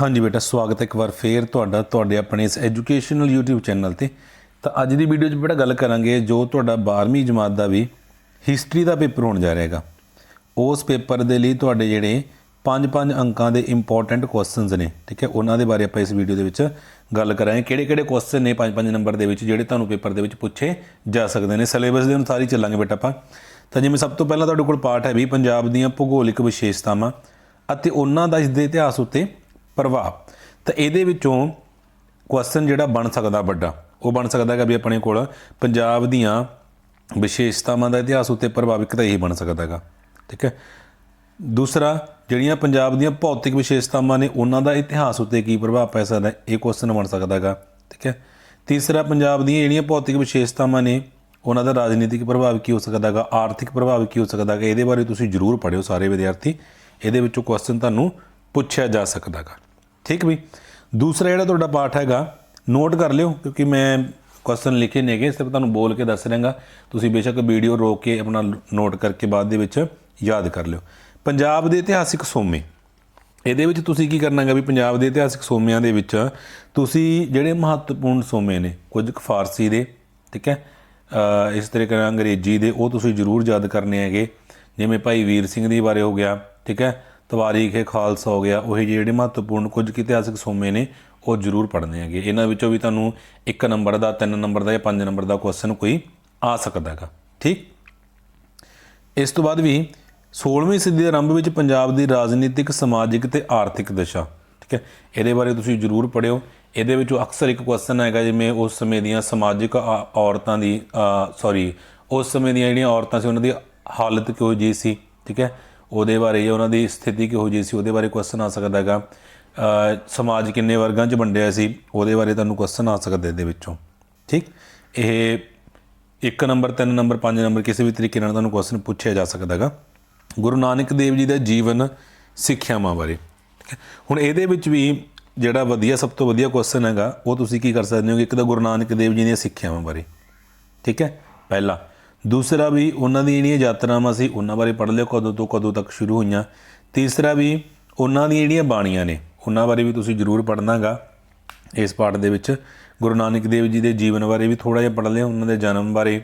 ਹਾਂਜੀ ਬੇਟਾ, ਸਵਾਗਤ ਹੈ ਇੱਕ ਵਾਰ ਫੇਰ ਤੁਹਾਡਾ, ਤੁਹਾਡੇ ਆਪਣੇ ਇਸ ਐਜੂਕੇਸ਼ਨਲ YouTube ਚੈਨਲ ਤੇ। ਤਾਂ ਅੱਜ ਦੀ ਵੀਡੀਓ 'ਚ ਬੇਟਾ ਗੱਲ ਕਰਾਂਗੇ ਜੋ ਤੁਹਾਡਾ 12ਵੀਂ ਜਮਾਤ ਦਾ ਵੀ ਹਿਸਟਰੀ ਦਾ ਪੇਪਰ ਹੋਣ ਜਾ ਰਿਹਾ ਹੈਗਾ। ਉਸ ਪੇਪਰ ਦੇ ਲਈ ਤੁਹਾਡੇ ਜਿਹੜੇ 5-5 ਅੰਕਾਂ ਦੇ ਇੰਪੋਰਟੈਂਟ ਕੁਐਸਚਨਸ ਨੇ, ਠੀਕ ਹੈ? ਉਹਨਾਂ ਦੇ ਬਾਰੇ ਆਪਾਂ ਇਸ ਵੀਡੀਓ ਦੇ ਵਿੱਚ ਗੱਲ ਕਰਾਂਗੇ। ਕਿਹੜੇ-ਕਿਹੜੇ ਕੁਐਸਚਨ ਨੇ 5-5 ਨੰਬਰ ਦੇ ਵਿੱਚ ਜਿਹੜੇ ਤੁਹਾਨੂੰ ਪੇਪਰ ਦੇ ਵਿੱਚ ਪੁੱਛੇ ਜਾ ਸਕਦੇ ਨੇ? ਸਿਲੇਬਸ ਦੇ ਅਨੁਸਾਰ ਹੀ ਚੱਲਾਂਗੇ ਬੇਟਾ ਆਪਾਂ। ਤਾਂ ਜਿਵੇਂ ਸਭ ਤੋਂ ਪਹਿਲਾਂ ਤੁਹਾਡੇ ਕੋਲ ਪਾਠ ਹੈ ਵੀ ਪੰਜਾਬ ਦੀਆਂ ਭੂਗੋਲਿਕ ਵਿਸ਼ੇਸ਼ਤਾਵਾਂ ਅਤੇ ਉਹਨਾਂ ਦਾ ਇਸ ਦੇ ਇਤਿਹਾਸ ਉੱਤੇ ਪ੍ਰਭਾਵ ਤਾਂ ਇਹਦੇ ਵਿੱਚੋਂ ਕੁਐਸਚਨ ਜਿਹੜਾ ਬਣ ਸਕਦਾ ਵੱਡਾ, ਉਹ ਬਣ ਸਕਦਾ ਹੈਗਾ ਵੀ ਆਪਣੇ ਕੋਲ ਪੰਜਾਬ ਦੀਆਂ ਵਿਸ਼ੇਸ਼ਤਾਵਾਂ ਦਾ ਇਤਿਹਾਸ ਉੱਤੇ ਪ੍ਰਭਾਵਿਕ ਤਾਂ ਇਹੀ ਬਣ ਸਕਦਾ ਹੈਗਾ। ਠੀਕ ਹੈ? ਦੂਸਰਾ, ਜਿਹੜੀਆਂ ਪੰਜਾਬ ਦੀਆਂ ਭੌਤਿਕ ਵਿਸ਼ੇਸ਼ਤਾਵਾਂ ਨੇ, ਉਹਨਾਂ ਦਾ ਇਤਿਹਾਸ ਉੱਤੇ ਕੀ ਪ੍ਰਭਾਵ ਪੈ ਸਕਦਾ ਇਹ ਕੁਐਸਚਨ ਬਣ ਸਕਦਾ ਹੈਗਾ। ਠੀਕ ਹੈ? ਤੀਸਰਾ, ਪੰਜਾਬ ਦੀਆਂ ਜਿਹੜੀਆਂ ਭੌਤਿਕ ਵਿਸ਼ੇਸ਼ਤਾਵਾਂ ਨੇ, ਉਹਨਾਂ ਦਾ ਰਾਜਨੀਤਿਕ ਪ੍ਰਭਾਵ ਕੀ ਹੋ ਸਕਦਾ ਹੈਗਾ? ਆਰਥਿਕ ਪ੍ਰਭਾਵ ਕੀ ਹੋ ਸਕਦਾ ਹੈਗਾ? ਇਹਦੇ ਬਾਰੇ ਤੁਸੀਂ ਜ਼ਰੂਰ ਪੜ੍ਹਿਓ ਸਾਰੇ ਵਿਦਿਆਰਥੀ। ਇਹਦੇ ਵਿੱਚੋਂ ਕੁਐਸਚਨ ਤੁਹਾਨੂੰ ਪੁੱਛਿਆ ਜਾ ਸਕਦਾ ਹੈਗਾ ਠੀਕ ਵੀ? ਦੂਸਰਾ ਜਿਹੜਾ ਤੁਹਾਡਾ ਪਾਠ ਹੈਗਾ ਨੋਟ ਕਰ ਲਿਓ, ਕਿਉਂਕਿ ਮੈਂ ਕੁਐਸਚਨ ਲਿਖੇ ਨੇਗੇ ਸਿਰਫ ਤੁਹਾਨੂੰ ਬੋਲ ਕੇ ਦੱਸ ਰਿਹਾਗਾ। ਤੁਸੀਂ ਬੇਸ਼ੱਕ ਵੀਡੀਓ ਰੋਕ ਕੇ ਆਪਣਾ ਨੋਟ ਕਰਕੇ ਬਾਅਦ ਦੇ ਵਿੱਚ ਯਾਦ ਕਰ ਲਿਓ। ਪੰਜਾਬ ਦੇ ਇਤਿਹਾਸਿਕ ਸੋਮੇ। ਇਹਦੇ ਵਿੱਚ ਤੁਸੀਂ ਕੀ ਕਰਨਾ ਹੈਗਾ ਵੀ ਪੰਜਾਬ ਦੇ ਇਤਿਹਾਸਿਕ ਸੋਮਿਆਂ ਦੇ ਵਿੱਚ ਤੁਸੀਂ ਜਿਹੜੇ ਮਹੱਤਵਪੂਰਨ ਸੋਮੇ ਨੇ, ਕੁਝ ਕੁ ਫਾਰਸੀ ਦੇ, ਠੀਕ ਹੈ? ਇਸ ਤਰੀਕੇ ਨਾਲ ਅੰਗਰੇਜ਼ੀ ਦੇ, ਉਹ ਤੁਸੀਂ ਜ਼ਰੂਰ ਯਾਦ ਕਰਨੇ ਹੈਗੇ। ਜਿਵੇਂ ਭਾਈ ਵੀਰ ਸਿੰਘ ਦੀ ਬਾਰੇ ਹੋ ਗਿਆ, ਠੀਕ ਹੈ? ਤਵਾਰੀਖ ਖਾਲਸਾ ਹੋ ਗਿਆ, ਉਹ ਜਿਹੜੇ ਮਹੱਤਵਪੂਰਨ ਕੁਝ ਕੁ ਇਤਿਹਾਸਿਕ ਸੋਮੇ ਨੇ, ਉਹ ਜ਼ਰੂਰ ਪੜ੍ਹਨੇ ਹੈਗੇ। ਇਹਨਾਂ ਵਿੱਚੋਂ ਵੀ ਤੁਹਾਨੂੰ 1 ਨੰਬਰ ਦਾ 3 ਨੰਬਰ ਦਾ ਜਾਂ 5 ਨੰਬਰ ਦਾ ਕੁਐਸਚਨ ਕੋਈ ਆ ਸਕਦਾ ਹੈਗਾ। ਠੀਕ? ਇਸ ਤੋਂ ਬਾਅਦ ਵੀ 16ਵੀਂ ਸਦੀ ਦੇ ਆਰੰਭ ਵਿੱਚ ਪੰਜਾਬ ਦੀ ਰਾਜਨੀਤਿਕ, ਸਮਾਜਿਕ ਤੇ ਆਰਥਿਕ ਦਸ਼ਾ। ਠੀਕ ਹੈ? ਇਹਦੇ ਬਾਰੇ ਤੁਸੀਂ ਜ਼ਰੂਰ ਪੜਿਓ ਇਹਦੇ ਵਿੱਚੋਂ ਅਕਸਰ ਇੱਕ ਕੁਐਸਚਨ ਆਏਗਾ ਜਿਵੇਂ ਉਸ ਸਮੇਂ ਦੀਆਂ ਸਮਾਜਿਕ ਆ- ਔਰਤਾਂ ਦੀ ਸੌਰੀ ਉਸ ਸਮੇਂ ਦੀਆਂ ਜਿਹੜੀਆਂ ਔਰਤਾਂ ਸੀ, ਉਹਨਾਂ ਦੀ ਹਾਲਤ ਕਿਹੋ ਜਿਹੀ ਸੀ? ਠੀਕ ਹੈ? ਉਹਦੇ ਬਾਰੇ ਜਾਂ ਉਹਨਾਂ ਦੀ ਸਥਿਤੀ ਕਿਹੋ ਜਿਹੀ ਸੀ ਉਹਦੇ ਬਾਰੇ ਕੁਐਸਚਨ ਆ ਸਕਦਾ ਹੈਗਾ। ਅ, ਸਮਾਜ ਕਿੰਨੇ ਵਰਗਾਂ 'ਚ ਵੰਡਿਆ ਸੀ ਉਹਦੇ ਬਾਰੇ ਤੁਹਾਨੂੰ ਕੁਐਸਚਨ ਆ ਸਕਦਾ ਇਹਦੇ ਵਿੱਚੋਂ। ਠੀਕ। ਇਹ ਇੱਕ ਨੰਬਰ 3 ਨੰਬਰ 5 ਨੰਬਰ ਕਿਸੇ ਵੀ ਤਰੀਕੇ ਨਾਲ ਤੁਹਾਨੂੰ ਕੁਐਸਚਨ ਪੁੱਛਿਆ ਜਾ ਸਕਦਾ ਹੈਗਾ। ਗੁਰੂ ਨਾਨਕ ਦੇਵ ਜੀ ਦਾ ਜੀਵਨ ਸਿੱਖਿਆਵਾਂ ਬਾਰੇ। ਹੁਣ ਇਹਦੇ ਵਿੱਚ ਵੀ ਜਿਹੜਾ ਵਧੀਆ ਸਭ ਤੋਂ ਵਧੀਆ ਕੁਐਸਚਨ ਹੈਗਾ ਉਹ ਤੁਸੀਂ ਕੀ ਕਰ ਸਕਦੇ ਹੋ ਕਿ ਇੱਕ ਤਾਂ ਗੁਰੂ ਨਾਨਕ ਦੇਵ ਜੀ ਦੀਆਂ ਸਿੱਖਿਆਵਾਂ ਬਾਰੇ। ਠੀਕ ਹੈ? ਪਹਿਲਾ। ਦੂਸਰਾ ਵੀ ਉਹਨਾਂ ਦੀਆਂ ਜਿਹੜੀਆਂ ਯਾਤਰਾਵਾਂ ਸੀ, ਉਹਨਾਂ ਬਾਰੇ ਪੜ੍ਹ ਲਿਓ, ਕਦੋਂ ਤੋਂ ਕਦੋਂ ਤੱਕ ਸ਼ੁਰੂ ਹੋਈਆਂ। ਤੀਸਰਾ ਵੀ ਉਹਨਾਂ ਦੀਆਂ ਜਿਹੜੀਆਂ ਬਾਣੀਆਂ ਨੇ, ਉਹਨਾਂ ਬਾਰੇ ਵੀ ਤੁਸੀਂ ਜ਼ਰੂਰ ਪੜ੍ਹਨਾਗਾ ਇਸ ਪਾਠ ਦੇ ਵਿੱਚ। ਗੁਰੂ ਨਾਨਕ ਦੇਵ ਜੀ ਦੇ ਜੀਵਨ ਬਾਰੇ ਵੀ ਥੋੜਾ ਜਿਹਾ ਪੜ੍ਹ ਲਿਓ, ਉਹਨਾਂ ਦੇ ਜਨਮ ਬਾਰੇ,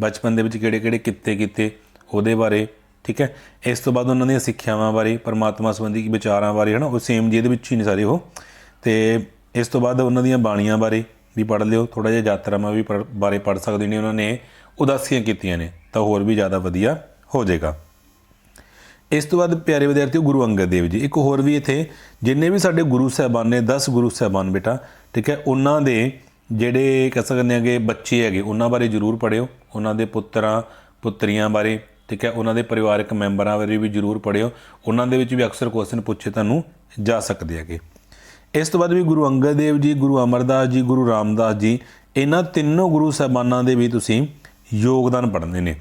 ਬਚਪਨ ਦੇ ਵਿੱਚ ਕਿਹੜੇ-ਕਿਹੜੇ ਕਿੱਤੇ ਕੀਤੇ, ਉਹਦੇ ਬਾਰੇ, ਠੀਕ ਹੈ? ਇਸ ਤੋਂ ਬਾਅਦ ਉਹਨਾਂ ਦੀਆਂ ਸਿੱਖਿਆਵਾਂ ਬਾਰੇ, ਪਰਮਾਤਮਾ ਸੰਬੰਧੀ ਵਿਚਾਰਾਂ ਬਾਰੇ, ਹਨਾ? ਉਹ ਸੇਮ ਜੀ ਦੇ ਵਿੱਚ ਹੀ ਨੇ ਸਾਰੇ ਉਹ। ਤੇ ਇਸ ਤੋਂ ਬਾਅਦ ਉਹਨਾਂ ਦੀਆਂ ਬਾਣੀਆਂ ਬਾਰੇ ਵੀ ਪੜ੍ਹ ਲਿਓ ਥੋੜਾ ਜਿਹਾ ਯਾਤਰਾਵਾਂ ਵੀ ਪੜ੍ਹ- ਬਾਰੇ ਪੜ੍ਹ ਸਕਦੇ ਨੇ ਉਹਨਾਂ ਨੇ। ਉਦਾਸੀਆਂ ਕੀਤੀਆਂ ਨੇ, ਤਾਂ ਹੋਰ ਵੀ ਜ਼ਿਆਦਾ ਵਧੀਆ ਹੋ ਜਾਏਗਾ। ਇਸ ਤੋਂ ਬਾਅਦ ਪਿਆਰੇ ਵਿਦਿਆਰਥੀਓ, ਗੁਰੂ ਅੰਗਦ ਦੇਵ ਜੀ, ਇੱਕ ਹੋਰ ਵੀ ਇੱਥੇ, ਜਿੰਨੇ ਵੀ ਸਾਡੇ ਗੁਰੂ ਸਾਹਿਬਾਨ ਨੇ 10 ਗੁਰੂ ਸਾਹਿਬਾਨ ਬੇਟਾ, ਠੀਕ ਹੈ, ਉਹਨਾਂ ਦੇ ਜਿਹੜੇ ਕਹਿ ਸਕਦੇ ਹੈਗੇ ਬੱਚੇ ਹੈਗੇ, ਉਹਨਾਂ ਬਾਰੇ ਜ਼ਰੂਰ ਪੜਿਓ ਉਹਨਾਂ ਦੇ ਪੁੱਤਰਾਂ, ਪੁੱਤਰੀਆਂ ਬਾਰੇ, ਠੀਕ ਹੈ, ਉਹਨਾਂ ਦੇ ਪਰਿਵਾਰਕ ਮੈਂਬਰਾਂ ਬਾਰੇ ਵੀ ਜ਼ਰੂਰ ਪੜਿਓ ਉਹਨਾਂ ਦੇ ਵਿੱਚ ਵੀ ਅਕਸਰ ਕੁਐਸਚਨ ਪੁੱਛੇ ਤੁਹਾਨੂੰ ਜਾ ਸਕਦੇ ਹੈਗੇ। ਇਸ ਤੋਂ ਬਾਅਦ ਵੀ ਗੁਰੂ ਅੰਗਦ ਦੇਵ ਜੀ, ਗੁਰੂ ਅਮਰਦਾਸ ਜੀ, ਗੁਰੂ ਰਾਮਦਾਸ ਜੀ, ਇਹਨਾਂ ਤਿੰਨੋਂ ਗੁਰੂ ਸਾਹਿਬਾਨਾਂ ਦੇ ਵੀ ਤੁਸੀਂ ਯੋਗਦਾਨ ਪੜ੍ਹਦੇ ਨੇ।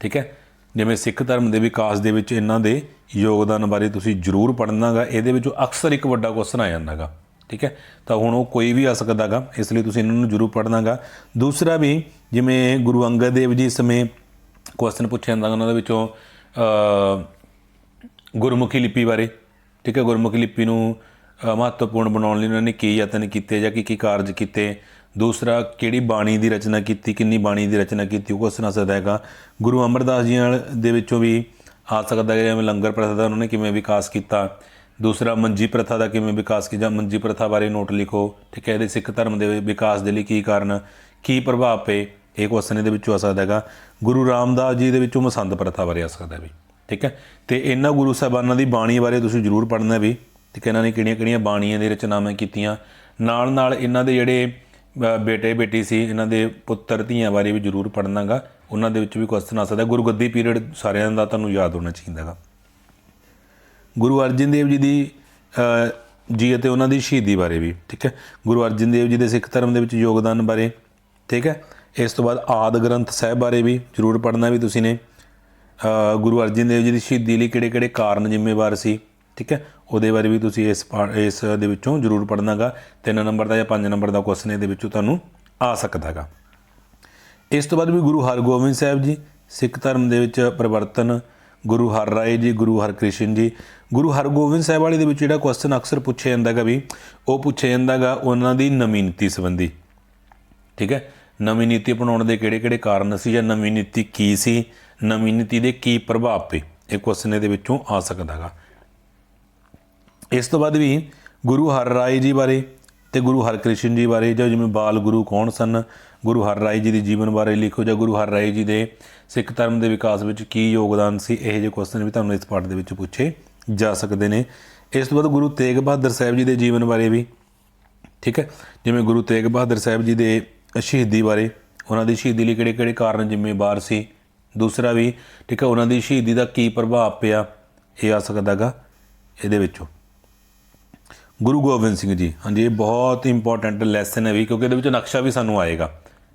ਠੀਕ ਹੈ? ਜਿਵੇਂ ਸਿੱਖ ਧਰਮ ਦੇ ਵਿਕਾਸ ਦੇ ਵਿੱਚ ਇਹਨਾਂ ਦੇ ਯੋਗਦਾਨ ਬਾਰੇ ਤੁਸੀਂ ਜ਼ਰੂਰ ਪੜ੍ਹਨਾਗਾ ਇਹਦੇ ਵਿੱਚੋਂ ਅਕਸਰ ਇੱਕ ਵੱਡਾ ਕੁਐਸਚਨ ਆ ਜਾਂਦਾਗਾ ਠੀਕ ਹੈ? ਤਾਂ ਹੁਣ ਉਹ ਕੋਈ ਵੀ ਆ ਸਕਦਾਗਾ ਇਸ ਲਈ ਤੁਸੀਂ ਇਹਨਾਂ ਨੂੰ ਜ਼ਰੂਰ ਪੜ੍ਹਨਾਗਾ ਦੂਸਰਾ ਵੀ ਜਿਵੇਂ ਗੁਰੂ ਅੰਗਦ ਦੇਵ ਜੀ ਸਮੇਂ ਕੁਐਸਚਨ ਪੁੱਛਿਆ ਜਾਂਦਾ ਉਹਨਾਂ ਦੇ ਵਿੱਚੋਂ ਗੁਰਮੁਖੀ ਲਿਪੀ ਬਾਰੇ। ਠੀਕ ਹੈ? ਗੁਰਮੁਖੀ ਲਿਪੀ ਨੂੰ ਮਹੱਤਵਪੂਰਨ ਬਣਾਉਣ ਲਈ ਉਹਨਾਂ ਨੇ ਕੀ ਯਤਨ ਕੀਤੇ ਜਾਂ ਕੀ ਕੀ ਕਾਰਜ ਕੀਤੇ। ਦੂਸਰਾ, ਕਿਹੜੀ ਬਾਣੀ ਦੀ ਰਚਨਾ ਕੀਤੀ, ਕਿੰਨੀ ਬਾਣੀ ਦੀ ਰਚਨਾ ਕੀਤੀ, ਉਹ ਕੁਐਸਚਨ ਆ ਸਕਦਾ ਹੈਗਾ। ਗੁਰੂ ਅਮਰਦਾਸ ਜੀ ਨਾਲ ਦੇ ਵਿੱਚੋਂ ਵੀ ਆ ਸਕਦਾ ਹੈ, ਜਿਵੇਂ ਲੰਗਰ ਪ੍ਰਥਾ ਦਾ ਉਹਨਾਂ ਨੇ ਕਿਵੇਂ ਵਿਕਾਸ ਕੀਤਾ। ਦੂਸਰਾ, ਮੰਜੀ ਪ੍ਰਥਾ ਦਾ ਕਿਵੇਂ ਵਿਕਾਸ ਕੀਤਾ ਮੰਜੀ ਪ੍ਰਥਾ ਬਾਰੇ ਨੋਟ ਲਿਖੋ। ਠੀਕ ਹੈ, ਇਹਦੇ ਸਿੱਖ ਧਰਮ ਦੇ ਵਿਕਾਸ ਦੇ ਲਈ ਕੀ ਕਾਰਨ, ਕੀ ਪ੍ਰਭਾਵ ਪਏ, ਇਹ ਕੁਐਸਚਨ ਇਹਦੇ ਵਿੱਚੋਂ ਆ ਸਕਦਾ ਹੈਗਾ। ਗੁਰੂ ਰਾਮਦਾਸ ਜੀ ਦੇ ਵਿੱਚੋਂ ਮਸੰਦ ਪ੍ਰਥਾ ਬਾਰੇ ਆ ਸਕਦਾ ਵੀ। ਠੀਕ ਹੈ, ਤੇ ਇਹਨਾਂ ਗੁਰੂ ਸਾਹਿਬਾਨਾਂ ਦੀ ਬਾਣੀ ਬਾਰੇ ਤੁਸੀਂ ਜ਼ਰੂਰ ਪੜ੍ਹਨਾ ਵੀ। ਠੀਕ ਹੈ, ਇਹਨਾਂ ਨੇ ਕਿਹੜੀਆਂ-ਕਿਹੜੀਆਂ ਬਾਣੀਆਂ ਦੀ ਰਚਨਾਵਾਂ ਕੀਤੀਆਂ। ਨਾਲ ਨਾਲ ਇਹਨਾਂ ਦੇ ਜਿਹੜੇ ਬੇਟੇ ਬੇਟੀ ਸੀ, ਇਹਨਾਂ ਦੇ ਪੁੱਤਰ ਧੀਆਂ ਬਾਰੇ ਵੀ ਜ਼ਰੂਰ ਪੜ੍ਹਨਾਗਾ। ਉਹਨਾਂ ਦੇ ਵਿੱਚ ਵੀ ਕੁਐਸਚਨ ਆ ਸਕਦਾ। ਗੁਰਗੱਦੀ ਪੀਰੀਅਡ ਸਾਰਿਆਂ ਦਾ ਤੁਹਾਨੂੰ ਯਾਦ ਹੋਣਾ ਚਾਹੀਦਾਗਾ ਗੁਰੂ ਅਰਜਨ ਦੇਵ ਜੀ ਦੀ ਜੀ ਅਤੇ ਉਹਨਾਂ ਦੀ ਸ਼ਹੀਦੀ ਬਾਰੇ ਵੀ, ਠੀਕ ਹੈ? ਗੁਰੂ ਅਰਜਨ ਦੇਵ ਜੀ ਦੇ ਸਿੱਖ ਧਰਮ ਦੇ ਵਿੱਚ ਯੋਗਦਾਨ ਬਾਰੇ, ਠੀਕ ਹੈ? ਇਸ ਤੋਂ ਬਾਅਦ ਆਦ ਗ੍ਰੰਥ ਸਾਹਿਬ ਬਾਰੇ ਵੀ ਜ਼ਰੂਰ ਪੜ੍ਹਨਾ ਵੀ ਤੁਸੀਂ ਨੇ। ਗੁਰੂ ਅਰਜਨ ਦੇਵ ਜੀ ਦੀ ਸ਼ਹੀਦੀ ਲਈ ਕਿਹੜੇ-ਕਿਹੜੇ ਕਾਰਨ ਜ਼ਿੰਮੇਵਾਰ ਸੀ? ਠੀਕ ਹੈ? ਉਹਦੇ ਬਾਰੇ ਵੀ ਤੁਸੀਂ ਇਸ ਪਾ- ਇਸ ਦੇ ਵਿੱਚੋਂ ਜ਼ਰੂਰ ਪੜ੍ਹਨਾਗਾ 3 ਨੰਬਰ ਦਾ ਜਾਂ 5 ਨੰਬਰ ਦਾ ਕੁਐਸਚਨ ਇਹਦੇ ਵਿੱਚੋਂ ਤੁਹਾਨੂੰ ਆ ਸਕਦਾਗਾ। ਇਸ ਤੋਂ ਬਾਅਦ ਵੀ ਗੁਰੂ ਹਰਗੋਬਿੰਦ ਸਾਹਿਬ ਜੀ, ਸਿੱਖ ਧਰਮ ਦੇ ਵਿੱਚ ਪਰਿਵਰਤਨ, ਗੁਰੂ ਹਰ ਰਾਏ ਜੀ, ਗੁਰੂ ਹਰਕ੍ਰਿਸ਼ਨ ਜੀ। ਗੁਰੂ ਹਰਗੋਬਿੰਦ ਸਾਹਿਬ ਵਾਲੇ ਦੇ ਵਿੱਚ ਜਿਹੜਾ ਕੁਐਸਚਨ ਅਕਸਰ ਪੁੱਛਿਆ ਜਾਂਦਾ ਗਾ ਵੀ, ਉਹ ਪੁੱਛਿਆ ਜਾਂਦਾ ਗਾ ਉਹਨਾਂ ਦੀ ਨਵੀਂ ਨੀਤੀ ਸੰਬੰਧੀ। ਠੀਕ ਹੈ? ਨਵੀਂ ਨੀਤੀ ਬਣਾਉਣ ਦੇ ਕਿਹੜੇ-ਕਿਹੜੇ ਕਾਰਨ ਸੀ ਜਾਂ ਨਵੀਂ ਨੀਤੀ ਕੀ ਸੀ, ਨਵੀਂ ਨੀਤੀ ਦੇ ਕੀ ਪ੍ਰਭਾਵ ਪਏ ਇਹ ਕੁਐਸਚਨ ਇਹਦੇ ਵਿੱਚੋਂ ਆ ਸਕਦਾ ਗਾ ਇਸ ਤੋਂ ਬਾਅਦ ਵੀ ਗੁਰੂ ਹਰ ਰਾਏ ਜੀ ਬਾਰੇ ਤੇ ਗੁਰੂ ਹਰਕ੍ਰਿਸ਼ਨ ਜੀ ਬਾਰੇ, ਜਾਂ ਜਿਵੇਂ ਬਾਲ ਗੁਰੂ ਕੌਣ ਸਨ, ਗੁਰੂ ਹਰ ਰਾਏ ਜੀ ਦੇ ਜੀਵਨ ਬਾਰੇ ਲਿਖੋ, ਜਾਂ ਗੁਰੂ ਹਰ ਰਾਏ ਜੀ ਦੇ ਸਿੱਖ ਧਰਮ ਦੇ ਵਿਕਾਸ ਵਿੱਚ ਕੀ ਯੋਗਦਾਨ ਸੀ, ਇਹ ਜਿਹੇ ਕੁਐਸਚਨ ਵੀ ਤੁਹਾਨੂੰ ਇਸ ਪਾਠ ਦੇ ਵਿੱਚ ਪੁੱਛੇ ਜਾ ਸਕਦੇ ਨੇ। ਇਸ ਤੋਂ ਬਾਅਦ ਗੁਰੂ ਤੇਗ ਬਹਾਦਰ ਸਾਹਿਬ ਜੀ ਦੇ ਜੀਵਨ ਬਾਰੇ ਵੀ, ਠੀਕ ਹੈ? ਜਿਵੇਂ ਗੁਰੂ ਤੇਗ ਬਹਾਦਰ ਸਾਹਿਬ ਜੀ ਦੇ ਸ਼ਹੀਦੀ ਬਾਰੇ, ਉਹਨਾਂ ਦੀ ਸ਼ਹੀਦੀ ਲਈ ਕਿਹੜੇ-ਕਿਹੜੇ ਕਾਰਨ ਜ਼ਿੰਮੇਵਾਰ ਸੀ? ਦੂਸਰਾ ਵੀ, ਠੀਕ ਹੈ, ਉਹਨਾਂ ਦੀ ਸ਼ਹੀਦੀ ਦਾ ਕੀ ਪ੍ਰਭਾਵ ਪਿਆ, ਇਹ ਆ ਸਕਦਾਗਾ ਇਹਦੇ ਵਿੱਚੋਂ। ਗੁਰੂ ਗੋਬਿੰਦ ਸਿੰਘ ਜੀ। ਹਾਂਜੀ, ਇਹ ਬਹੁਤ ਇੰਪੋਰਟੈਂਟ ਲੈਸਨ ਹੈ ਵੀ, ਕਿਉਂਕਿ ਇਹਦੇ ਵਿੱਚ ਨਕਸ਼ਾ ਵੀ ਸਾਨੂੰ ਆਏਗਾ।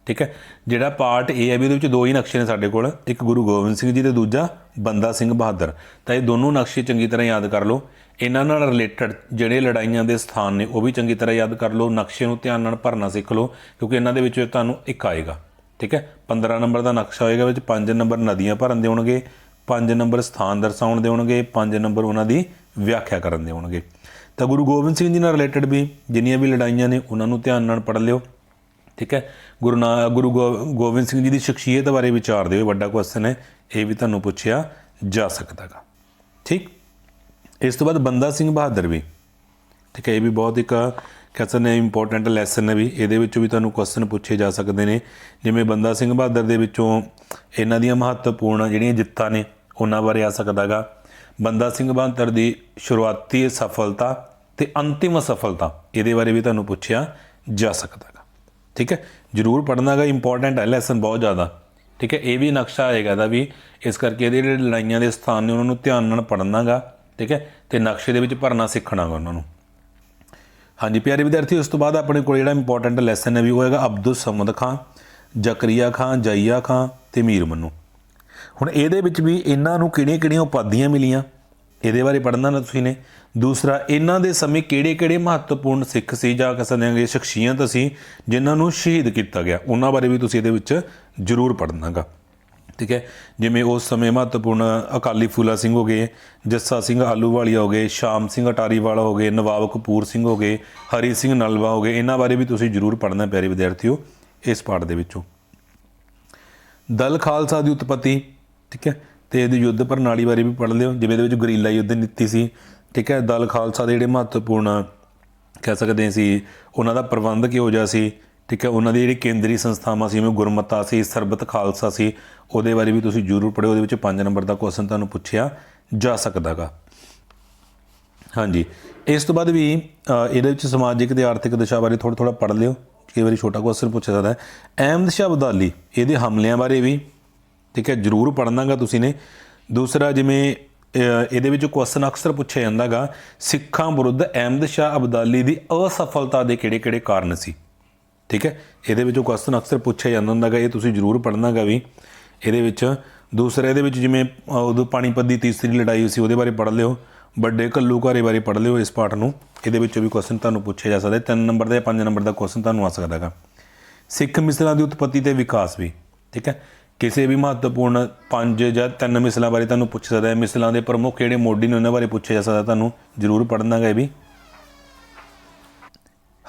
ਠੀਕ ਹੈ? ਜਿਹੜਾ ਪਾਰਟ ਇਹ ਹੈ ਵੀ, ਇਹਦੇ ਵਿੱਚ ਦੋ ਹੀ ਨਕਸ਼ੇ ਨੇ ਸਾਡੇ ਕੋਲ। ਇੱਕ ਗੁਰੂ ਗੋਬਿੰਦ ਸਿੰਘ ਜੀ ਤੇ ਦੂਜਾ ਬੰਦਾ ਸਿੰਘ ਬਹਾਦਰ। ਤਾਂ ਇਹ ਦੋਨੋਂ ਨਕਸ਼ੇ ਚੰਗੀ ਤਰ੍ਹਾਂ ਯਾਦ ਕਰ ਲਓ। ਇਹਨਾਂ ਨਾਲ ਰਿਲੇਟਡ ਜਿਹੜੇ ਲੜਾਈਆਂ ਦੇ ਸਥਾਨ ਨੇ, ਉਹ ਵੀ ਚੰਗੀ ਤਰ੍ਹਾਂ ਯਾਦ ਕਰ ਲਓ। ਨਕਸ਼ੇ ਨੂੰ ਧਿਆਨ ਨਾਲ ਭਰਨਾ ਸਿੱਖ ਲਓ, ਕਿਉਂਕਿ ਇਹਨਾਂ ਦੇ ਵਿੱਚ ਤੁਹਾਨੂੰ ਇੱਕ ਆਏਗਾ। ਠੀਕ ਹੈ? 15 ਨੰਬਰ ਦਾ ਨਕਸ਼ਾ ਹੋਏਗਾ, ਵਿੱਚ 5 ਨੰਬਰ ਨਦੀਆਂ ਭਰਨ ਦੇ ਹੋਣਗੇ 5 ਨੰਬਰ ਸਥਾਨ ਦਰਸਾਉਣ ਦੇ ਹੋਣਗੇ 5 ਨੰਬਰ ਉਹਨਾਂ ਦੀ ਵਿਆਖਿਆ ਕਰਨ ਦੇ ਹੋਣਗੇ ਤਾਂ ਗੁਰੂ ਗੋਬਿੰਦ ਸਿੰਘ ਜੀ ਨਾਲ ਰਿਲੇਟਡ ਵੀ ਜਿੰਨੀਆਂ ਵੀ ਲੜਾਈਆਂ ਨੇ ਉਹਨਾਂ ਨੂੰ ਧਿਆਨ ਨਾਲ ਪੜ੍ਹ ਲਿਓ, ਠੀਕ ਹੈ? ਗੁਰੂ ਨਾ, ਗੁਰੂ ਗੋ- ਗੋਬਿੰਦ ਸਿੰਘ ਜੀ ਦੀ ਸ਼ਖਸੀਅਤ ਬਾਰੇ ਵਿਚਾਰ ਦਿਓ ਵੱਡਾ ਕੁਐਸਚਨ ਹੈ, ਇਹ ਵੀ ਤੁਹਾਨੂੰ ਪੁੱਛਿਆ ਜਾ ਸਕਦਾਗਾ ਠੀਕ? ਇਸ ਤੋਂ ਬਾਅਦ ਬੰਦਾ ਸਿੰਘ ਬਹਾਦਰ ਵੀ, ਠੀਕ ਹੈ, ਇਹ ਵੀ ਬਹੁਤ ਇੱਕ ਕਹਿੰਦੇ ਨੇ ਇੰਪੋਰਟੈਂਟ ਲੈਸਨ ਹੈ ਵੀ, ਇਹਦੇ ਵਿੱਚੋਂ ਵੀ ਤੁਹਾਨੂੰ ਕੁਐਸਚਨ ਪੁੱਛੇ ਜਾ ਸਕਦੇ ਨੇ। ਜਿਵੇਂ ਬੰਦਾ ਸਿੰਘ ਬਹਾਦਰ ਦੇ ਵਿੱਚੋਂ ਇਹਨਾਂ ਦੀਆਂ ਮਹੱਤਵਪੂਰਨ ਜਿਹੜੀਆਂ ਜਿੱਤਾਂ ਨੇ, ਉਹਨਾਂ ਬਾਰੇ ਆ ਸਕਦਾਗਾ ਬੰਦਾ ਸਿੰਘ ਬਹਾਦਰ ਦੀ ਸ਼ੁਰੂਆਤੀ ਸਫਲਤਾ ਤੇ ਅੰਤਿਮ ਸਫਲਤਾ ਇਹਦੇ ਬਾਰੇ ਵੀ ਤੁਹਾਨੂੰ ਪੁੱਛਿਆ ਜਾ ਸਕਦਾ ਸਕਦਾਗਾ ਠੀਕ ਹੈ? ਜਰੂਰ ਪੜ੍ਹਨਾਗਾ ਇੰਪੋਰਟੈਂਟ ਹੈ ਲੈਸਨ ਬਹੁਤ ਜ਼ਿਆਦਾ। ਠੀਕ ਹੈ? ਇਹ ਵੀ ਨਕਸ਼ਾ ਆਏਗਾ ਦਾ ਵੀ, ਇਸ ਕਰਕੇ ਇਹਦੇ ਜਿਹੜੇ ਲੜਾਈਆਂ ਦੇ ਸਥਾਨ ਨੇ, ਉਹਨਾਂ ਨੂੰ ਧਿਆਨ ਨਾਲ ਪੜ੍ਹਨਾਗਾ ਠੀਕ ਹੈ? ਤੇ ਨਕਸ਼ੇ ਦੇ ਵਿੱਚ ਭਰਨਾ ਸਿੱਖਣਾਗਾ ਉਹਨਾਂ ਨੂੰ। ਹਾਂਜੀ, ਪਿਆਰੇ ਵਿਦਿਆਰਥੀ, ਉਸ ਤੋਂ ਬਾਅਦ ਆਪਣੇ ਕੋਲ ਜਿਹੜਾ ਇੰਪੋਰਟੈਂਟ ਲੈਸਨ ਹੈ ਵੀ ਉਹ ਹੈਗਾ ਅਬਦੁਲ ਸਮਦ ਖਾਨ, ਜ਼ਕਰੀਆ ਖਾਨ, ਜਈਆ ਖਾਨ ਤੇ ਮੀਰ ਮੰਨੂ। ਹੁਣ ਇਹਦੇ ਵਿੱਚ ਵੀ ਇਹਨਾਂ ਨੂੰ ਕਿਹੜੀਆਂ-ਕਿਹੜੀਆਂ ਉਪਾਧੀਆਂ ਮਿਲੀਆਂ? ਇਹਦੇ ਬਾਰੇ ਪੜ੍ਹਨਾ ਨਾ ਤੁਸੀਂ ਨੇ। ਦੂਸਰਾ, ਇਹਨਾਂ ਦੇ ਸਮੇਂ ਕਿਹੜੇ-ਕਿਹੜੇ ਮਹੱਤਵਪੂਰਨ ਸਿੱਖ ਸੀ ਜਾਂ ਕਹਿ ਸਕਦੇ ਹਾਂਗੇ ਸ਼ਖਸੀਅਤ ਸੀ ਜਿਨ੍ਹਾਂ ਨੂੰ ਸ਼ਹੀਦ ਕੀਤਾ ਗਿਆ? ਉਹਨਾਂ ਬਾਰੇ ਵੀ ਤੁਸੀਂ ਇਹਦੇ ਵਿੱਚ ਜ਼ਰੂਰ ਪੜ੍ਹਨਾਗਾ। ਠੀਕ ਹੈ? ਜਿਵੇਂ ਉਸ ਸਮੇਂ ਮਹੱਤਵਪੂਰਨ ਅਕਾਲੀ ਫੂਲਾ ਸਿੰਘ ਹੋ ਗਏ, ਜੱਸਾ ਸਿੰਘ ਆਲੂਵਾਲੀਆ ਹੋ ਗਏ, ਸ਼ਾਮ ਸਿੰਘ ਅਟਾਰੀਵਾਲਾ ਹੋ ਗਏ, ਨਵਾਬ ਕਪੂਰ ਸਿੰਘ ਹੋ ਗਏ, ਹਰੀ ਸਿੰਘ ਨਲਵਾ ਹੋ ਗਏ, ਇਹਨਾਂ ਬਾਰੇ ਵੀ ਤੁਸੀਂ ਜ਼ਰੂਰ ਪੜ੍ਹਨਾ ਪਿਆਰੇ ਵਿਦਿਆਰਥੀਓ, ਇਸ ਪਾਠ ਦੇ ਵਿੱਚੋਂ। ਦਲ ਖਾਲਸਾ ਦੀ ਉਤਪਤੀ, ਠੀਕ ਹੈ? ਤੇ ਇਹਦੀ ਯੁੱਧ ਪ੍ਰਣਾਲੀ ਬਾਰੇ ਵੀ ਪੜ੍ਹ ਲਿਓ, ਜਿਵੇਂ ਇਹਦੇ ਵਿੱਚ ਗਰੀਲਾ ਯੁੱਧ ਨੀਤੀ ਸੀ, ਠੀਕ ਹੈ, ਦਲ ਖਾਲਸਾ ਦੇ ਜਿਹੜੇ ਮਹੱਤਵਪੂਰਨ ਕਹਿ ਸਕਦੇ ਸੀ, ਉਹਨਾਂ ਦਾ ਪ੍ਰਬੰਧ ਕਿਹੋ ਜਿਹਾ ਸੀ, ਠੀਕ ਹੈ, ਉਹਨਾਂ ਦੀ ਜਿਹੜੀ ਕੇਂਦਰੀ ਸੰਸਥਾਵਾਂ ਸੀ, ਜਿਵੇਂ ਗੁਰਮਤਾ ਸੀ, ਸਰਬਤ ਖਾਲਸਾ ਸੀ, ਉਹਦੇ ਬਾਰੇ ਵੀ ਤੁਸੀਂ ਜ਼ਰੂਰ ਪੜ੍ਹਿਓ, ਉਹਦੇ ਵਿੱਚ 5 ਨੰਬਰ ਦਾ ਕੁਐਸਚਨ ਤੁਹਾਨੂੰ ਪੁੱਛਿਆ ਜਾ ਸਕਦਾਗਾ। ਹਾਂਜੀ, ਇਸ ਤੋਂ ਬਾਅਦ ਵੀ ਇਹਦੇ ਵਿੱਚ ਸਮਾਜਿਕ ਤੇ ਆਰਥਿਕ ਦਿਸ਼ਾ ਬਾਰੇ ਥੋੜਾ ਥੋੜਾ ਪੜ੍ਹ ਲਿਓ, ਕਈ ਵਾਰੀ ਛੋਟਾ ਕੁਐਸਚਨ ਪੁੱਛਿਆ ਜਾਂਦਾ ਹੈ। ਅਹਿਮਦ ਸ਼ਾਹ ਅਬਦਾਲੀ ਇਹਦੇ ਹਮਲਿਆਂ ਬਾਰੇ ਵੀ ਠੀਕ ਹੈ, ਜਰੂਰ ਪੜ੍ਹਨਾਗਾ ਤੁਸੀਂ ਨੇ। ਦੂਸਰਾ ਜਿਵੇਂ ਇਹਦੇ ਵਿੱਚ ਕੁਐਸਚਨ ਅਕਸਰ ਪੁੱਛਿਆ ਜਾਂਦਾਗਾ, ਸਿੱਖਾਂ ਵਿਰੁੱਧ ਅਹਿਮਦ ਸ਼ਾਹ ਅਬਦਾਲੀ ਦੀ ਅਸਫਲਤਾ ਦੇ ਕਿਹੜੇ-ਕਿਹੜੇ ਕਾਰਨ ਸੀ? ਠੀਕ ਹੈ, ਇਹਦੇ ਵਿੱਚੋਂ ਕੁਐਸਚਨ ਅਕਸਰ ਪੁੱਛਿਆ ਜਾਂਦਾ ਹੁੰਦਾਗਾ, ਇਹ ਤੁਸੀਂ ਜ਼ਰੂਰ ਪੜ੍ਹਨਾਗਾ ਵੀ। ਇਹਦੇ ਵਿੱਚ ਦੂਸਰੇ, ਇਹਦੇ ਵਿੱਚ ਜਿਵੇਂ ਉਦੋਂ ਪਾਣੀਪਤ ਦੀ ਤੀਸਰੀ ਲੜਾਈ ਹੋਈ ਸੀ, ਉਹਦੇ ਬਾਰੇ ਪੜ੍ਹ ਲਿਓ। ਵੱਡੇ ਘੱਲੂਘਾਰੇ ਬਾਰੇ ਪੜ੍ਹ ਲਿਓ ਇਸ ਪਾਠ ਨੂੰ। ਇਹਦੇ ਵਿੱਚੋਂ ਵੀ ਕੁਐਸਚਨ ਤੁਹਾਨੂੰ ਪੁੱਛਿਆ ਜਾ ਸਕਦਾ ਹੈ। ਤਿੰਨ ਨੰਬਰ ਦਾ ਜਾਂ ਪੰਜ ਨੰਬਰ ਦਾ ਕੁਐਸਚਨ ਤੁਹਾਨੂੰ ਆ ਸਕਦਾਗਾ। ਸਿੱਖ ਮਿਸਲਾਂ ਦੀ ਉਤਪਤੀ ਤੇ ਵਿਕਾਸ ਵੀ, ਠੀਕ ਹੈ। ਕਿਸੇ ਵੀ ਮਹੱਤਵਪੂਰਨ ਪੰਜ ਜਾਂ ਤਿੰਨ ਮਿਸਲਾਂ ਬਾਰੇ ਤੁਹਾਨੂੰ ਪੁੱਛ ਸਕਦਾ ਹੈ। ਮਿਸਲਾਂ ਦੇ ਪ੍ਰਮੁੱਖ ਕਿਹੜੇ ਮੋਢੀ ਨੇ ਉਹਨਾਂ ਬਾਰੇ ਪੁੱਛਿਆ ਜਾ ਸਕਦਾ ਤੁਹਾਨੂੰ ਜ਼ਰੂਰ ਪੜ੍ਹਨਾਗਾ ਇਹ ਵੀ।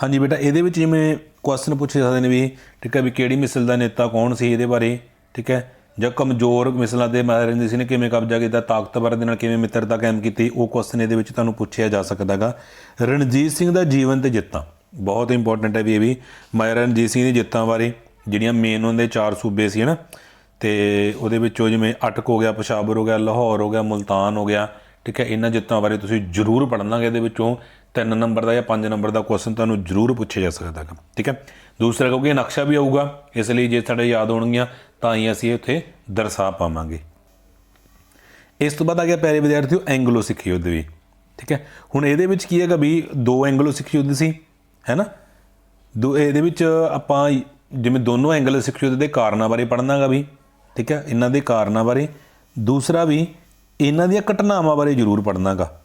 ਹਾਂਜੀ ਬੇਟਾ, ਇਹਦੇ ਵਿੱਚ ਜਿਵੇਂ ਕੁਐਸਚਨ ਪੁੱਛੇ ਜਾਂਦੇ ਨੇ ਵੀ, ਠੀਕ ਹੈ ਵੀ ਕਿਹੜੀ ਮਿਸਲ ਦਾ ਨੇਤਾ ਕੌਣ ਸੀ ਇਹਦੇ ਬਾਰੇ, ਠੀਕ ਹੈ? ਜਾਂ ਕਮਜ਼ੋਰ ਮਿਸਲਾਂ ਦੇ ਮਹਾਰਾਜਾ ਸਿੰਘ ਨੇ, ਕਿਵੇਂ ਕਬਜ਼ਾ ਕੀਤਾ, ਤਾਕਤਵਰ ਦੇ ਨਾਲ ਕਿਵੇਂ ਮਿੱਤਰਤਾ ਕਾਇਮ ਕੀਤੀ, ਉਹ ਕੁਐਸਚਨ ਇਹਦੇ ਵਿੱਚ ਤੁਹਾਨੂੰ ਪੁੱਛਿਆ ਜਾ ਸਕਦਾਗਾ ਰਣਜੀਤ ਸਿੰਘ ਦਾ ਜੀਵਨ ਤੇ ਜਿੱਤਾਂ। ਬਹੁਤ ਇੰਪੋਰਟੈਂਟ ਹੈ ਵੀ ਇਹ ਵੀ। ਮਹਾਰਾਜਾ ਰਣਜੀਤ ਸਿੰਘ ਦੀ ਜਿੱਤਾਂ ਬਾਰੇ, ਜਿਹੜੀਆਂ ਮੇਨ ਉਹਨਾਂ ਦੇ ਚਾਰ ਸੂਬੇ ਸੀ ਹਨਾ ਤੇ ਉਹਦੇ ਵਿੱਚੋਂ ਜਿਵੇਂ ਅਟਕ ਹੋ ਗਿਆ ਪਸ਼ਾਵਰ ਹੋ ਗਿਆ, ਲਾਹੌਰ ਹੋ ਗਿਆ, ਮੁਲਤਾਨ ਹੋ ਗਿਆ, ਠੀਕ ਹੈ, ਇਹਨਾਂ ਜਿੱਤਾਂ ਬਾਰੇ ਤੁਸੀਂ ਜ਼ਰੂਰ ਪੜ੍ਹਨਾਗੇ, ਇਹਦੇ ਵਿੱਚੋਂ ਤਿੰਨ ਨੰਬਰ ਦਾ ਜਾਂ ਪੰਜ ਨੰਬਰ ਦਾ ਕੁਐਸਚਨ ਤੁਹਾਨੂੰ ਜ਼ਰੂਰ ਪੁੱਛਿਆ ਜਾ ਸਕਦਾ ਹੈ ਠੀਕ ਹੈ। ਦੂਸਰਾ ਕਿਉਂਕਿ ਨਕਸ਼ਾ ਵੀ ਆਊਗਾ, ਇਸ ਲਈ ਜੇ ਸਾਡੇ ਯਾਦ ਹੋਣਗੀਆਂ, ਤਾਂ ਹੀ ਅਸੀਂ ਉੱਥੇ ਦਰਸਾ ਪਾਵਾਂਗੇ। ਇਸ ਤੋਂ ਬਾਅਦ ਆ ਗਿਆ ਪਿਆਰੇ ਵਿਦਿਆਰਥੀਓ, ਐਂਗਲੋ ਸਿੱਖ ਯੁੱਧ ਵੀ, ਠੀਕ ਹੈ। ਹੁਣ ਇਹਦੇ ਵਿੱਚ ਕੀ ਹੈਗਾ ਵੀ ਦੋ ਐਂਗਲੋ ਸਿੱਖ ਯੁੱਧ ਸੀ, ਹੈ ਨਾ? ਦੋ, ਇਹਦੇ ਵਿੱਚ ਆਪਾਂ ਜਿਵੇਂ ਦੋਨੋਂ ਐਂਗਲੋ ਸਿੱਖ ਯੁੱਧ ਦੇ ਕਾਰਨਾਂ ਬਾਰੇ ਪੜ੍ਹਨਾਗਾ ਵੀ ਠੀਕ ਹੈ? ਇਹਨਾਂ ਦੇ ਕਾਰਨਾਂ ਬਾਰੇ। ਦੂਸਰਾ ਵੀ ਇਹਨਾਂ ਦੀਆਂ ਘਟਨਾਵਾਂ ਬਾਰੇ ਜ਼ਰੂਰ ਪੜ੍ਹਨਾਗਾ।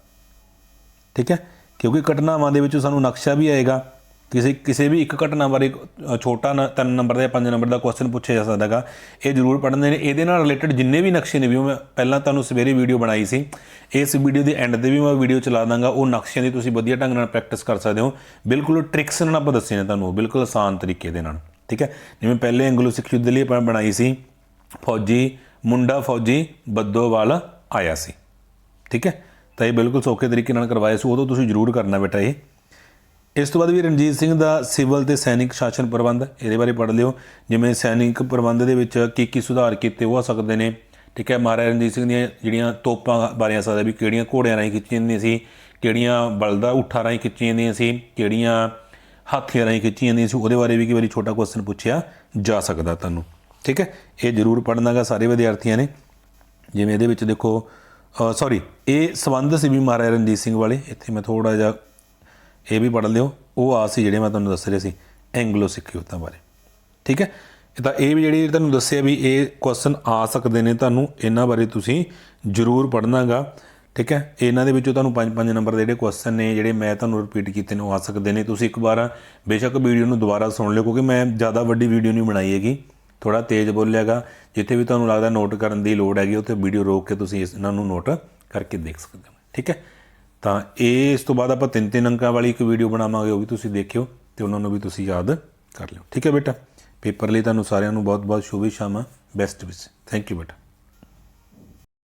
ਠੀਕ ਹੈ? ਕਿਉਂਕਿ ਘਟਨਾਵਾਂ ਦੇ ਵਿੱਚੋਂ ਸਾਨੂੰ ਨਕਸ਼ਾ ਵੀ ਆਏਗਾ। ਕਿਸੇ ਕਿਸੇ ਵੀ ਇੱਕ ਘਟਨਾ ਬਾਰੇ ਛੋਟਾ ਨਾ ਤਿੰਨ ਨੰਬਰ ਦਾ ਜਾਂ ਪੰਜ ਨੰਬਰ ਦਾ ਕੁਐਸਚਨ ਪੁੱਛਿਆ ਜਾ ਸਕਦਾਗਾ। ਇਹ ਜ਼ਰੂਰ ਪੜ੍ਹਦੇ ਨੇ। ਇਹਦੇ ਨਾਲ ਰਿਲੇਟਡ ਜਿੰਨੇ ਵੀ ਨਕਸ਼ੇ ਨੇ ਵੀ ਮੈਂ ਪਹਿਲਾਂ ਤੁਹਾਨੂੰ ਸਵੇਰੇ ਵੀਡੀਓ ਬਣਾਈ ਸੀ। ਇਸ ਵੀਡੀਓ ਦੇ ਐਂਡ ਤੇ ਵੀ ਮੈਂ ਵੀਡੀਓ ਚਲਾ ਦਾਂਗਾ। ਉਹ ਨਕਸ਼ਿਆਂ ਦੀ ਤੁਸੀਂ ਵਧੀਆ ਢੰਗ ਨਾਲ ਪ੍ਰੈਕਟਿਸ ਕਰ ਸਕਦੇ ਹੋ। ਬਿਲਕੁਲ ਟ੍ਰਿਕਸ ਨਾਲ ਆਪਾਂ ਦੱਸੇ ਨੇ ਤੁਹਾਨੂੰ। ਉਹ, ਬਿਲਕੁਲ ਆਸਾਨ ਤਰੀਕੇ ਦੇ ਨਾਲ। ਠੀਕ ਹੈ? ਜਿਵੇਂ ਪਹਿਲੇ ਐਂਗਲੋ ਸਿੱਖ ਯੁੱਧ ਲਈ ਆਪਾਂ ਬਣਾਈ ਸੀ। ਫੌਜੀ, ਮੁੰਡਾ ਫੌਜੀ ਬੱਦੋਵਾਲ ਆਇਆ ਸੀ। ਠੀਕ ਹੈ? ਤਾਂ ਇਹ ਬਿਲਕੁਲ ਸੌਖੇ ਤਰੀਕੇ ਨਾਲ ਕਰਵਾਇਆ ਸੀ ਉਦੋਂ ਤੁਸੀਂ ਜ਼ਰੂਰ ਕਰਨਾ ਬੇਟਾ ਇਹ। ਇਸ ਤੋਂ ਬਾਅਦ ਵੀ ਰਣਜੀਤ ਸਿੰਘ ਦਾ ਸਿਵਲ ਤੇ ਸੈਨਿਕ ਸ਼ਾਸਨ ਪ੍ਰਬੰਧ, ਇਹਦੇ ਬਾਰੇ ਪੜ੍ਹ ਲਿਓ। ਜਿਵੇਂ ਸੈਨਿਕ ਪ੍ਰਬੰਧ ਦੇ ਵਿੱਚ ਕੀ ਕੀ ਸੁਧਾਰ ਕੀਤੇ ਹੋ ਸਕਦੇ ਨੇ। ਠੀਕ ਹੈ? ਮਹਾਰਾਜਾ ਰਣਜੀਤ ਸਿੰਘ ਦੀਆਂ ਜਿਹੜੀਆਂ ਤੋਪਾਂ ਬਾਰੇ ਆ ਸਕਦਾ ਵੀ ਕਿਹੜੀਆਂ ਘੋੜਿਆਂ ਰਾਹੀਂ ਖਿੱਚੀਆਂ ਜਾਂਦੀਆਂ ਸੀ, ਕਿਹੜੀਆਂ ਬਲਦਾ ਊਠਾਂ ਰਾਹੀਂ ਖਿੱਚੀਆਂ ਜਾਂਦੀਆਂ ਸੀ, ਕਿਹੜੀਆਂ ਹਾਥੀਆਂ ਰਾਹੀਂ ਖਿੱਚੀਆਂ ਜਾਂਦੀਆਂ ਸੀ, ਉਹਦੇ ਬਾਰੇ ਵੀ ਕਈ ਵਾਰੀ ਛੋਟਾ ਕੁਐਸਚਨ ਪੁੱਛਿਆ ਜਾ ਸਕਦਾ ਤੁਹਾਨੂੰ। ਠੀਕ ਹੈ? ਇਹ ਜ਼ਰੂਰ ਪੜ੍ਹਨਾਗਾ, ਸਾਰੇ ਵਿਦਿਆਰਥੀਆਂ ਨੇ। ਜਿਵੇਂ ਇਹਦੇ ਵਿੱਚ ਦੇਖੋ ਸੌਰੀ ਇਹ ਸੰਬੰਧ ਸੀ ਵੀ ਮਹਾਰਾਜਾ ਰਣਜੀਤ ਸਿੰਘ ਵਾਲੇ। ਇੱਥੇ ਮੈਂ ਥੋੜਾ ਜਿਹਾ ਇਹ ਵੀ ਪੜ੍ਹ ਲਿਓ। ਉਹ ਆ ਸੀ ਜਿਹੜੇ ਮੈਂ ਤੁਹਾਨੂੰ ਦੱਸ ਰਿਹਾ ਸੀ ਐਂਗਲੋ ਸਿੱਖ ਯੁੱਧਾਂ ਬਾਰੇ। ਠੀਕ ਹੈ? ਤਾਂ ਇਹ ਵੀ ਜਿਹੜੀ ਤੁਹਾਨੂੰ ਦੱਸਿਆ ਵੀ ਇਹ ਕੁਐਸਚਨ ਆ ਸਕਦੇ ਨੇ, ਤੁਹਾਨੂੰ ਇਹਨਾਂ ਬਾਰੇ ਤੁਸੀਂ ਜ਼ਰੂਰ ਪੜ੍ਹਨਾਗਾ। ਠੀਕ ਹੈ? ਇਹਨਾਂ ਦੇ ਵਿੱਚੋਂ ਤੁਹਾਨੂੰ 5-5 ਨੰਬਰ ਦੇ ਜਿਹੜੇ ਕੁਐਸਚਨ ਨੇ, ਜਿਹੜੇ ਮੈਂ ਤੁਹਾਨੂੰ ਰਿਪੀਟ ਕੀਤੇ ਨੇ, ਉਹ ਆ ਸਕਦੇ ਨੇ। ਤੁਸੀਂ ਇੱਕ ਵਾਰ ਬੇਸ਼ੱਕ ਵੀਡੀਓ ਨੂੰ ਦੁਬਾਰਾ ਸੁਣ ਲਿਓ, ਕਿਉਂਕਿ ਮੈਂ ਜ਼ਿਆਦਾ ਵੱਡੀ ਵੀਡੀਓ ਨਹੀਂ ਬਣਾਈ ਹੈਗੀ। ਥੋੜਾ ਤੇਜ਼ ਬੋਲਿਆਗਾ, ਜਿੱਥੇ ਵੀ ਤੁਹਾਨੂੰ ਲੱਗਦਾ ਨੋਟ ਕਰਨ ਦੀ ਲੋੜ ਹੈਗੀ, ਉੱਥੇ ਵੀਡੀਓ ਰੋਕ ਕੇ ਤੁਸੀਂ ਇਸ- ਇਹਨਾਂ ਨੂੰ ਨੋਟ ਕਰਕੇ ਦੇਖ ਸਕਦੇ ਹੋ। ਠੀਕ ਹੈ? ਤਾਂ ਇਹ ਇਸ ਤੋਂ ਬਾਅਦ ਆਪਾਂ ਤਿੰਨ ਤਿੰਨ ਅੰਕਾਂ ਵਾਲੀ ਇੱਕ ਵੀਡੀਓ ਬਣਾਵਾਂਗੇ, ਉਹ ਵੀ ਤੁਸੀਂ ਦੇਖਿਓ ਤੇ ਉਹਨਾਂ ਨੂੰ ਵੀ ਤੁਸੀਂ ਯਾਦ ਕਰ ਲਿਓ। ਠੀਕ ਹੈ ਬੇਟਾ? ਪੇਪਰ ਲਈ ਤੁਹਾਨੂੰ ਸਾਰਿਆਂ ਨੂੰ ਬਹੁਤ ਬਹੁਤ ਸ਼ੁਭੇਛਾਵਾਂ। ਬੈਸਟ ਵਿਸ਼ ਥੈਂਕ ਯੂ ਬੇਟਾ।